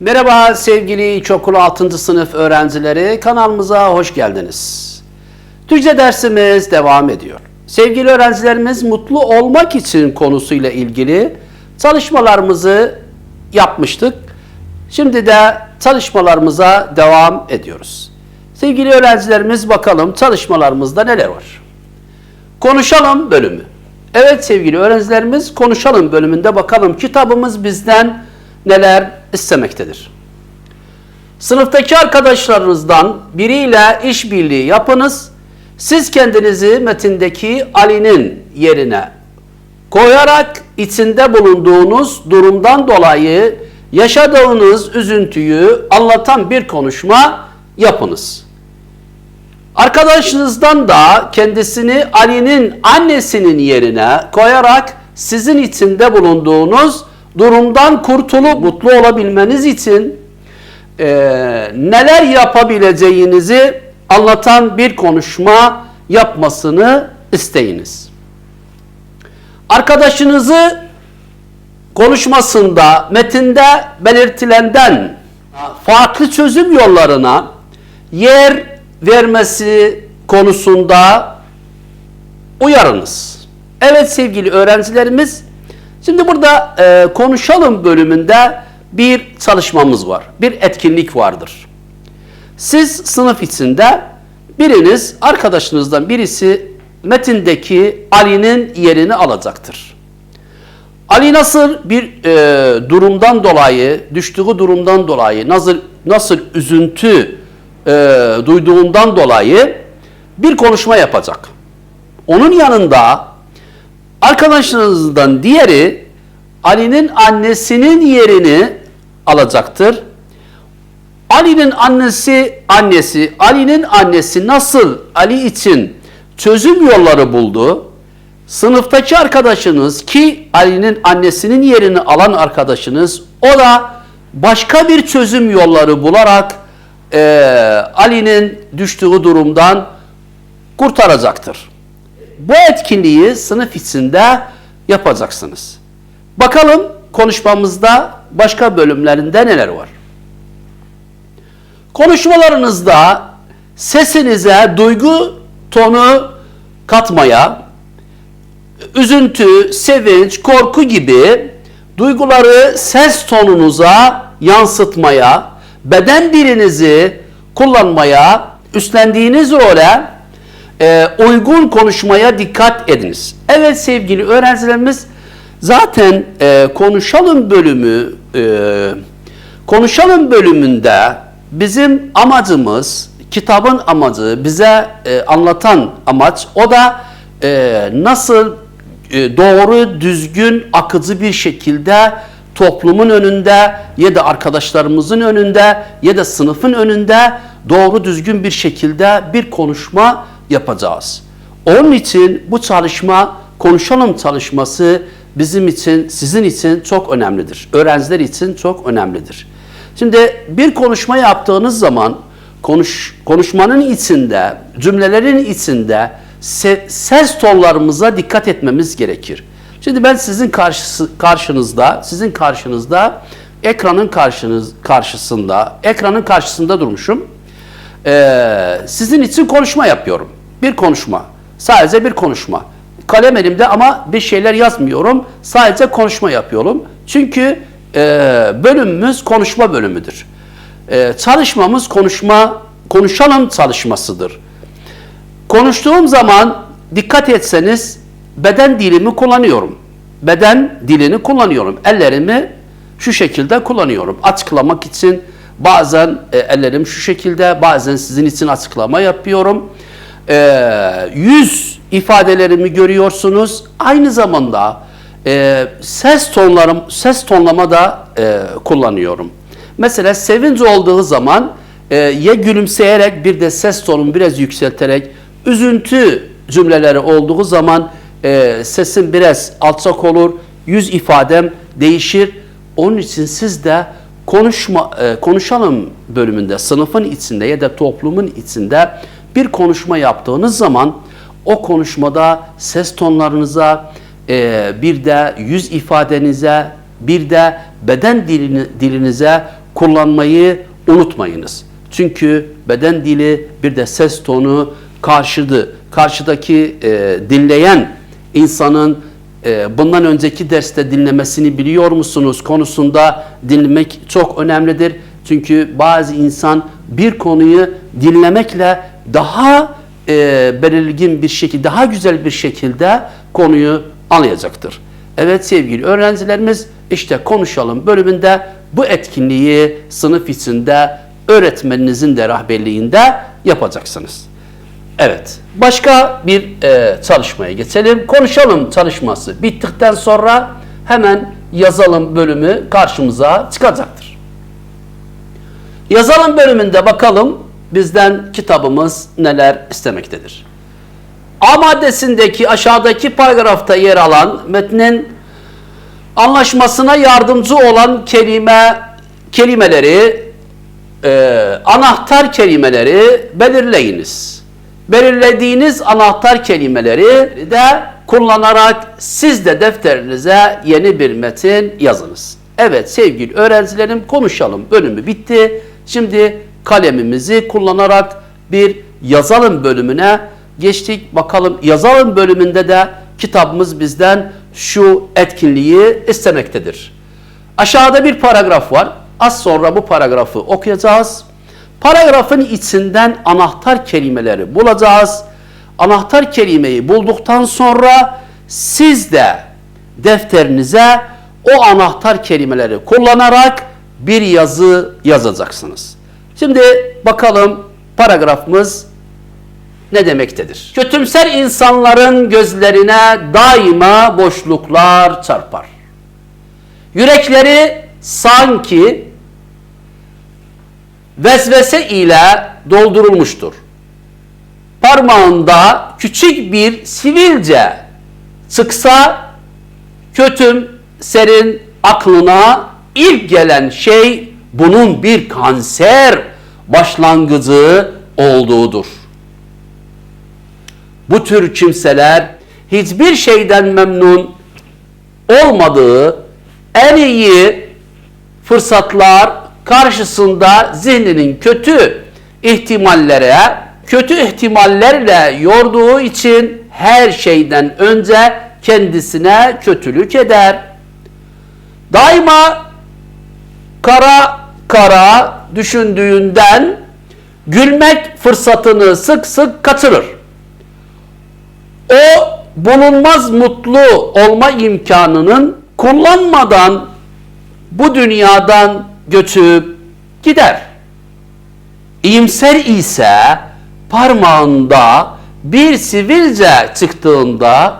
Merhaba sevgili ilkokul 6. sınıf öğrencileri kanalımıza hoş geldiniz. Türkçe dersimiz devam ediyor. Sevgili öğrencilerimiz mutlu olmak için konusuyla ilgili çalışmalarımızı yapmıştık. Şimdi de çalışmalarımıza devam ediyoruz. Sevgili öğrencilerimiz bakalım çalışmalarımızda neler var? Konuşalım bölümü. Evet sevgili öğrencilerimiz konuşalım bölümünde bakalım kitabımız bizden neler istemektedir. Sınıftaki arkadaşlarınızdan biriyle işbirliği yapınız. Siz kendinizi metindeki Ali'nin yerine koyarak içinde bulunduğunuz durumdan dolayı yaşadığınız üzüntüyü anlatan bir konuşma yapınız. Arkadaşınızdan da kendisini Ali'nin annesinin yerine koyarak sizin içinde bulunduğunuz durumdan kurtulup mutlu olabilmeniz için eee, neler yapabileceğinizi anlatan bir konuşma yapmasını isteyiniz. Arkadaşınızı konuşmasında metinde belirtilenden farklı çözüm yollarına yer vermesi konusunda uyarınız. Evet sevgili öğrencilerimiz, şimdi burada e, konuşalım bölümünde bir çalışmamız var, bir etkinlik vardır. Siz sınıf içinde biriniz, arkadaşınızdan birisi metindeki Ali'nin yerini alacaktır. Ali nasıl bir e, durumdan dolayı, düştüğü durumdan dolayı, nasıl nasıl üzüntü e, duyduğundan dolayı bir konuşma yapacak. Onun yanında arkadaşınızdan diğeri Ali'nin annesinin yerini alacaktır. Ali'nin annesi, annesi, Ali'nin annesi nasıl Ali için çözüm yolları buldu? Sınıftaki arkadaşınız ki Ali'nin annesinin yerini alan arkadaşınız o da başka bir çözüm yolları bularak eee, Ali'nin düştüğü durumdan kurtaracaktır. Bu etkinliği sınıf içinde yapacaksınız. Bakalım konuşmamızda başka bölümlerinde neler var? Konuşmalarınızda sesinize duygu tonu katmaya, üzüntü, sevinç, korku gibi duyguları ses tonunuza yansıtmaya, beden dilinizi kullanmaya, üstlendiğiniz role e, uygun konuşmaya dikkat ediniz. Evet sevgili öğrencilerimiz zaten e, konuşalım bölümü e, konuşalım bölümünde bizim amacımız kitabın amacı bize e, anlatan amaç o da e, nasıl e, doğru düzgün akıcı bir şekilde toplumun önünde ya da arkadaşlarımızın önünde ya da sınıfın önünde doğru düzgün bir şekilde bir konuşma yapacağız. Onun için bu çalışma konuşalım çalışması bizim için, sizin için çok önemlidir. Öğrenciler için çok önemlidir. Şimdi bir konuşma yaptığınız zaman konuş, konuşmanın içinde, cümlelerin içinde se- ses tonlarımıza dikkat etmemiz gerekir. Şimdi ben sizin karşısı, karşınızda, sizin karşınızda ekranın karşınız karşısında, ekranın karşısında durmuşum. Ee, sizin için konuşma yapıyorum. Bir konuşma. Sadece bir konuşma. Kalem elimde ama bir şeyler yazmıyorum. Sadece konuşma yapıyorum. Çünkü e, bölümümüz konuşma bölümüdür. E, çalışmamız konuşma, konuşalım çalışmasıdır. Konuştuğum zaman dikkat etseniz beden dilimi kullanıyorum. Beden dilini kullanıyorum. Ellerimi şu şekilde kullanıyorum. Açıklamak için bazen e, ellerim şu şekilde, bazen sizin için açıklama yapıyorum. E, yüz ifadelerimi görüyorsunuz. Aynı zamanda e, ses tonlarım, ses tonlama da e, kullanıyorum. Mesela sevinç olduğu zaman e, ya gülümseyerek bir de ses tonumu biraz yükselterek üzüntü cümleleri olduğu zaman e, sesim biraz alçak olur, yüz ifadem değişir. Onun için siz de konuşma e, konuşalım bölümünde sınıfın içinde ya da toplumun içinde bir konuşma yaptığınız zaman o konuşmada ses tonlarınıza e, bir de yüz ifadenize bir de beden dilini, dilinize kullanmayı unutmayınız. Çünkü beden dili bir de ses tonu karşıdı. Karşıdaki e, dinleyen insanın e, bundan önceki derste dinlemesini biliyor musunuz konusunda dinlemek çok önemlidir. Çünkü bazı insan bir konuyu dinlemekle daha e, belirgin bir şekilde, daha güzel bir şekilde konuyu anlayacaktır. Evet sevgili öğrencilerimiz işte konuşalım bölümünde bu etkinliği sınıf içinde öğretmeninizin de rehberliğinde yapacaksınız. Evet başka bir e, çalışmaya geçelim. Konuşalım çalışması bittikten sonra hemen yazalım bölümü karşımıza çıkacaktır. Yazalım bölümünde bakalım bizden kitabımız neler istemektedir. A maddesindeki aşağıdaki paragrafta yer alan metnin anlaşmasına yardımcı olan kelime kelimeleri e, anahtar kelimeleri belirleyiniz. Belirlediğiniz anahtar kelimeleri de kullanarak siz de defterinize yeni bir metin yazınız. Evet sevgili öğrencilerim konuşalım bölümü bitti. Şimdi kalemimizi kullanarak bir yazalım bölümüne geçtik. Bakalım yazalım bölümünde de kitabımız bizden şu etkinliği istemektedir. Aşağıda bir paragraf var. Az sonra bu paragrafı okuyacağız. Paragrafın içinden anahtar kelimeleri bulacağız. Anahtar kelimeyi bulduktan sonra siz de defterinize o anahtar kelimeleri kullanarak bir yazı yazacaksınız. Şimdi bakalım paragrafımız ne demektedir? Kötümser insanların gözlerine daima boşluklar çarpar. Yürekleri sanki vesvese ile doldurulmuştur. Parmağında küçük bir sivilce çıksa kötüm serin aklına ilk gelen şey bunun bir kanser başlangıcı olduğudur. Bu tür kimseler hiçbir şeyden memnun olmadığı en iyi fırsatlar karşısında zihninin kötü ihtimallere, kötü ihtimallerle yorduğu için her şeyden önce kendisine kötülük eder. Daima kara kara düşündüğünden gülmek fırsatını sık sık kaçırır. O bulunmaz mutlu olma imkanının kullanmadan bu dünyadan göçüp gider. İyimser ise parmağında bir sivilce çıktığında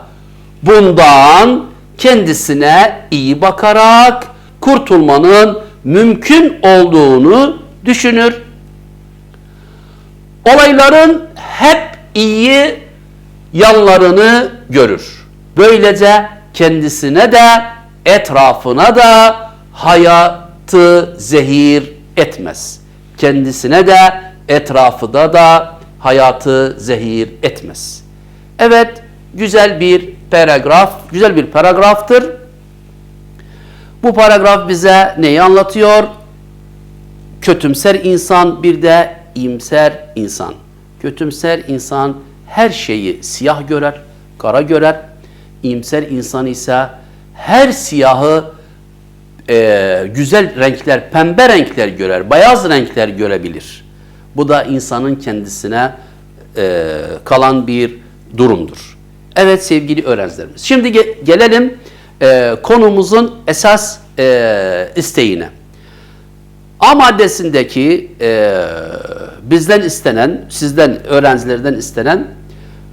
bundan kendisine iyi bakarak kurtulmanın mümkün olduğunu düşünür. Olayların hep iyi yanlarını görür. Böylece kendisine de etrafına da hayatı zehir etmez. Kendisine de etrafında da hayatı zehir etmez. Evet, güzel bir paragraf, güzel bir paragraftır. Bu paragraf bize neyi anlatıyor? Kötümser insan bir de iyimser insan. Kötümser insan her şeyi siyah görer, kara görer. İyimser insan ise her siyahı e, güzel renkler, pembe renkler görer, beyaz renkler görebilir. Bu da insanın kendisine e, kalan bir durumdur. Evet sevgili öğrencilerimiz. Şimdi ge- gelelim e, konumuzun esas e, isteğine. A maddesindeki e, bizden istenen, sizden öğrencilerden istenen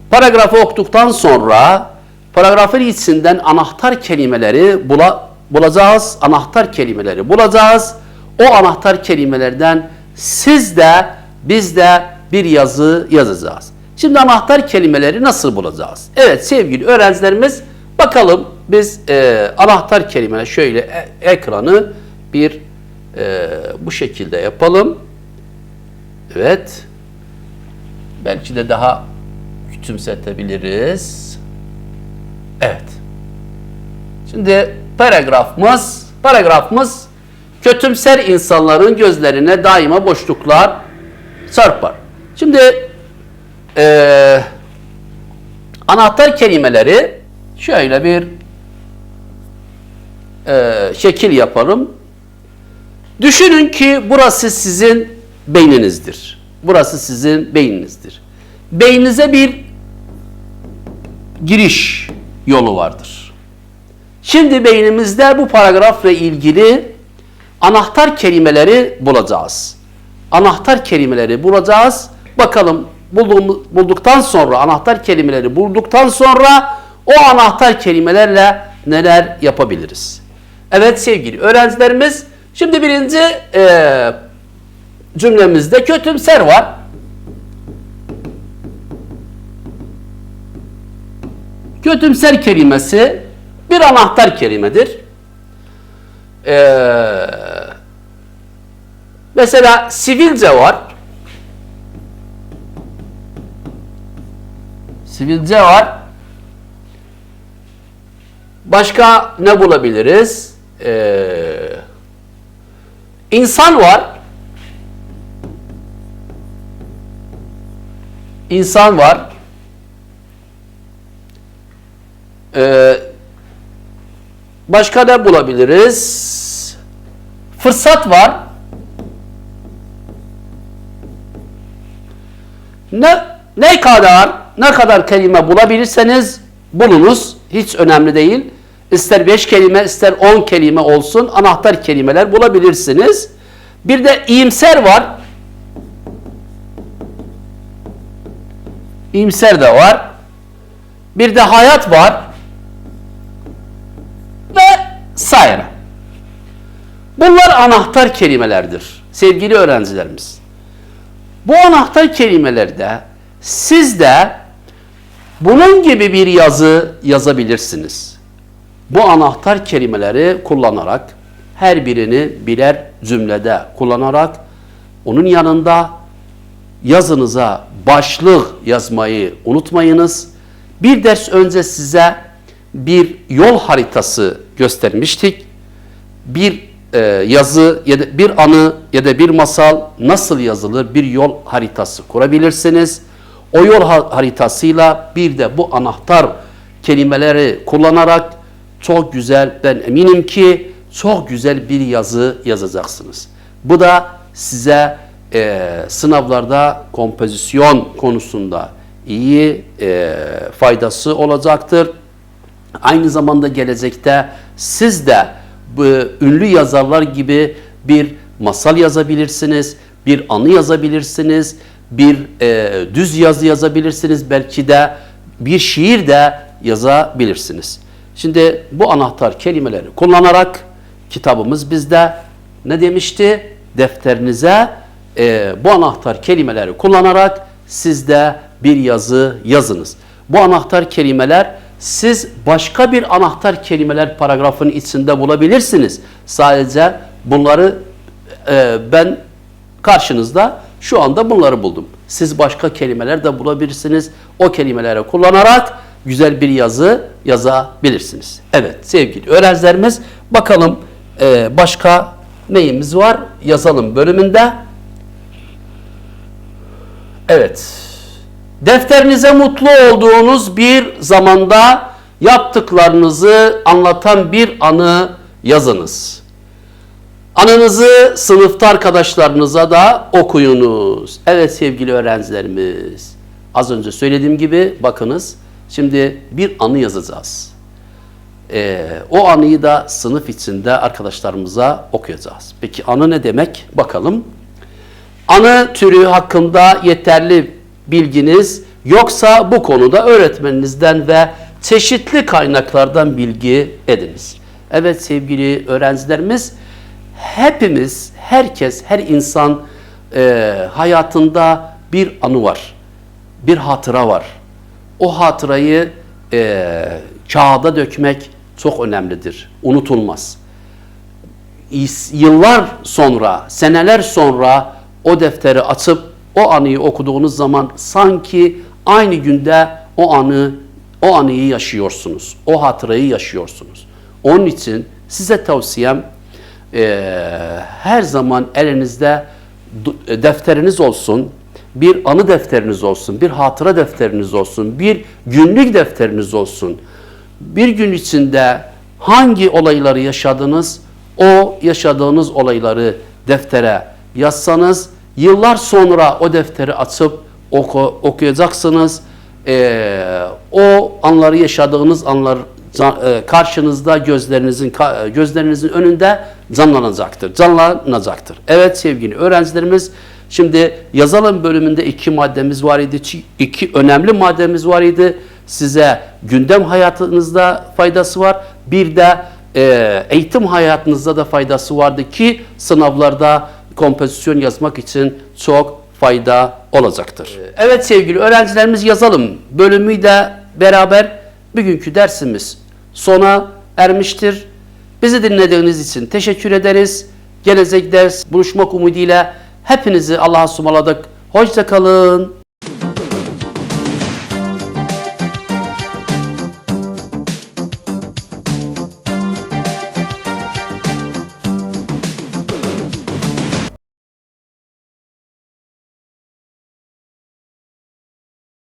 paragrafı okuduktan sonra paragrafın içinden anahtar kelimeleri bula, bulacağız. Anahtar kelimeleri bulacağız. O anahtar kelimelerden siz de biz de bir yazı yazacağız. Şimdi anahtar kelimeleri nasıl bulacağız? Evet sevgili öğrencilerimiz bakalım biz e, anahtar kelimeler şöyle e- ekranı bir e, bu şekilde yapalım. Evet. Belki de daha küçümsetebiliriz. Evet. Şimdi paragrafımız paragrafımız kötümser insanların gözlerine daima boşluklar çarpar. Şimdi eee, anahtar kelimeleri şöyle bir eee, şekil yapalım. Düşünün ki burası sizin beyninizdir. Burası sizin beyninizdir. Beyninize bir giriş yolu vardır. Şimdi beynimizde bu paragrafla ilgili anahtar kelimeleri bulacağız. Anahtar kelimeleri bulacağız. Bakalım bulduğumuz, bulduktan sonra anahtar kelimeleri bulduktan sonra o anahtar kelimelerle neler yapabiliriz? Evet sevgili öğrencilerimiz şimdi birinci eee cümlemizde kötümser var. Kötümser kelimesi bir anahtar kelimedir. Ee, mesela sivilce var. Sivilce var. Başka ne bulabiliriz? Ee, insan var. İnsan var. Ee, başka ne bulabiliriz? Fırsat var. Ne ne kadar ne kadar kelime bulabilirseniz bulunuz. Hiç önemli değil. İster 5 kelime ister 10 kelime olsun anahtar kelimeler bulabilirsiniz. Bir de iyimser var. İyimser de var. Bir de hayat var. Ve saire. Bunlar anahtar kelimelerdir sevgili öğrencilerimiz. Bu anahtar kelimelerde siz de bunun gibi bir yazı yazabilirsiniz. Bu anahtar kelimeleri kullanarak her birini birer cümlede kullanarak onun yanında yazınıza başlık yazmayı unutmayınız. Bir ders önce size bir yol haritası göstermiştik. Bir e, yazı ya da bir anı ya da bir masal nasıl yazılır bir yol haritası kurabilirsiniz. O yol ha- haritasıyla bir de bu anahtar kelimeleri kullanarak çok güzel ben eminim ki çok güzel bir yazı yazacaksınız. Bu da size e, sınavlarda kompozisyon konusunda iyi e, faydası olacaktır. Aynı zamanda gelecekte siz de bu ünlü yazarlar gibi bir masal yazabilirsiniz, bir anı yazabilirsiniz, bir e, düz yazı yazabilirsiniz, belki de bir şiir de yazabilirsiniz. Şimdi bu anahtar kelimeleri kullanarak kitabımız bizde ne demişti? Defterinize e, bu anahtar kelimeleri kullanarak siz de bir yazı yazınız. Bu anahtar kelimeler siz başka bir anahtar kelimeler paragrafın içinde bulabilirsiniz. Sadece bunları e, ben karşınızda şu anda bunları buldum. Siz başka kelimeler de bulabilirsiniz. O kelimeleri kullanarak güzel bir yazı yazabilirsiniz. Evet sevgili öğrencilerimiz bakalım e, başka neyimiz var yazalım bölümünde. Evet. Defterinize mutlu olduğunuz bir zamanda yaptıklarınızı anlatan bir anı yazınız. Anınızı sınıfta arkadaşlarınıza da okuyunuz. Evet sevgili öğrencilerimiz. Az önce söylediğim gibi bakınız. Şimdi bir anı yazacağız. Ee, o anıyı da sınıf içinde arkadaşlarımıza okuyacağız. Peki anı ne demek? Bakalım. Anı türü hakkında yeterli bilginiz yoksa bu konuda öğretmeninizden ve çeşitli kaynaklardan bilgi ediniz. Evet sevgili öğrencilerimiz hepimiz, herkes, her insan e, hayatında bir anı var. Bir hatıra var. O hatırayı e, kağıda dökmek çok önemlidir. Unutulmaz yıllar sonra, seneler sonra o defteri açıp o anıyı okuduğunuz zaman sanki aynı günde o anı o anıyı yaşıyorsunuz. O hatırayı yaşıyorsunuz. Onun için size tavsiyem e, her zaman elinizde du- defteriniz olsun, bir anı defteriniz olsun, bir hatıra defteriniz olsun, bir günlük defteriniz olsun. Bir gün içinde hangi olayları yaşadınız, o yaşadığınız olayları deftere yazsanız, yıllar sonra o defteri açıp oku, okuyacaksınız. Ee, o anları yaşadığınız anlar e, karşınızda gözlerinizin gözlerinizin önünde canlanacaktır. Canlanacaktır. Evet sevgili öğrencilerimiz şimdi yazalım bölümünde iki maddemiz var idi. İki önemli maddemiz var idi. Size gündem hayatınızda faydası var. Bir de e, eğitim hayatınızda da faydası vardı ki sınavlarda kompozisyon yazmak için çok fayda olacaktır. Evet sevgili öğrencilerimiz yazalım bölümüyle beraber bugünkü dersimiz sona ermiştir. Bizi dinlediğiniz için teşekkür ederiz. Gelecek ders buluşmak umuduyla hepinizi Allah'a ısmarladık. Hoşça kalın,